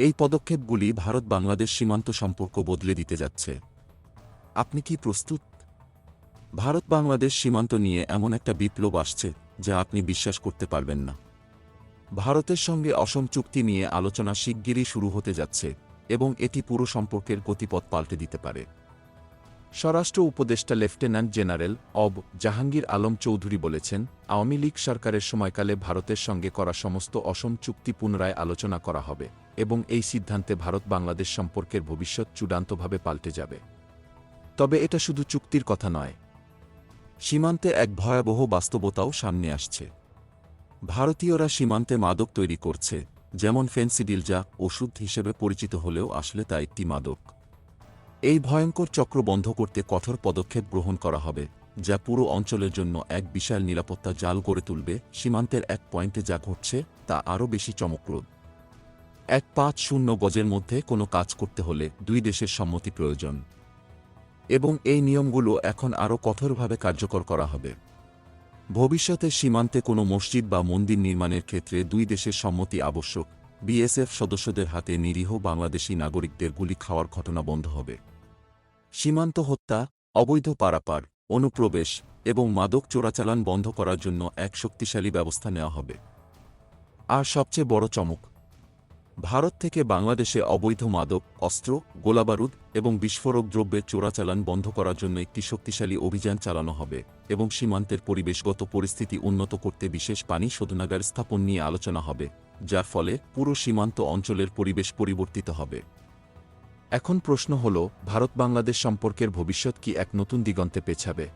এই পদক্ষেপগুলি ভারত বাংলাদেশ সীমান্ত সম্পর্ক বদলে দিতে যাচ্ছে। আপনি কি প্রস্তুত? ভারত বাংলাদেশ সীমান্ত নিয়ে এমন একটা বিপ্লব আসছে যা আপনি বিশ্বাস করতে পারবেন না। ভারতের সঙ্গে অসম চুক্তি নিয়ে আলোচনা শিগগিরই শুরু হতে যাচ্ছে এবং এটি পুরো সম্পর্কের গতিপথ পাল্টে দিতে পারে। স্বরাষ্ট্র উপদেষ্টা লেফটেন্যান্ট জেনারেল অব জাহাঙ্গীর আলম চৌধুরী বলেছেন, আওয়ামী লীগ সরকারের সময়কালে ভারতের সঙ্গে করা সমস্ত অসম চুক্তি পুনরায় আলোচনা করা হবে। এবং এই সিদ্ধান্তে ভারত বাংলাদেশ সম্পর্কের ভবিষ্যৎ চূড়ান্তভাবে পাল্টে যাবে। তবে এটা শুধু চুক্তির কথা নয়, সীমান্তে এক ভয়াবহ বাস্তবতাও সামনে আসছে। ভারতীয়রা সীমান্তে মাদক তৈরি করছে, যেমন ফেন্সিডিল যা ওষুধ হিসেবে পরিচিত হলেও আসলে তা একটি মাদক। এই ভয়ঙ্কর চক্র বন্ধ করতে কঠোর পদক্ষেপ গ্রহণ করা হবে, যা পুরো অঞ্চলের জন্য এক বিশাল নিরাপত্তা জাল গড়ে তুলবে সীমান্তের এক পয়েন্টে যা ঘটছে তা আরও বেশি চমকপ্রদ। এক পাঁচ শূন্য গজের মধ্যে কোনো কাজ করতে হলে দুই দেশের সম্মতি প্রয়োজন। এবং এই নিয়মগুলো এখন আরও কঠোরভাবে কার্যকর করা হবে। ভবিষ্যতে সীমান্তে কোনো মসজিদ বা মন্দির নির্মাণের ক্ষেত্রে দুই দেশের সম্মতি আবশ্যক, বিএসএফ সদস্যদের হাতে নিরীহ বাংলাদেশি নাগরিকদের গুলি খাওয়ার ঘটনা বন্ধ হবে। সীমান্ত হত্যা, অবৈধ পারাপার, অনুপ্রবেশ এবং মাদক চোরাচালান বন্ধ করার জন্য এক শক্তিশালী ব্যবস্থা নেওয়া হবে। আর সবচেয়ে বড় চমক ভারত থেকে বাংলাদেশে অবৈধ মাদক, অস্ত্র, গোলাবারুদ এবং বিস্ফোরক দ্রব্যের চোরাচালান বন্ধ করার জন্য একটি শক্তিশালী অভিযান চালানো হবে এবং সীমান্তের পরিবেশগত পরিস্থিতি উন্নত করতে বিশেষ পানি শোধনাগার স্থাপন নিয়ে আলোচনা হবে, যার ফলে পুরো সীমান্ত অঞ্চলের পরিবেশ পরিবর্তিত হবে। এখন প্রশ্ন হল ভারত বাংলাদেশ সম্পর্কের ভবিষ্যৎ কি এক নতুন দিগন্তে পেছাবে?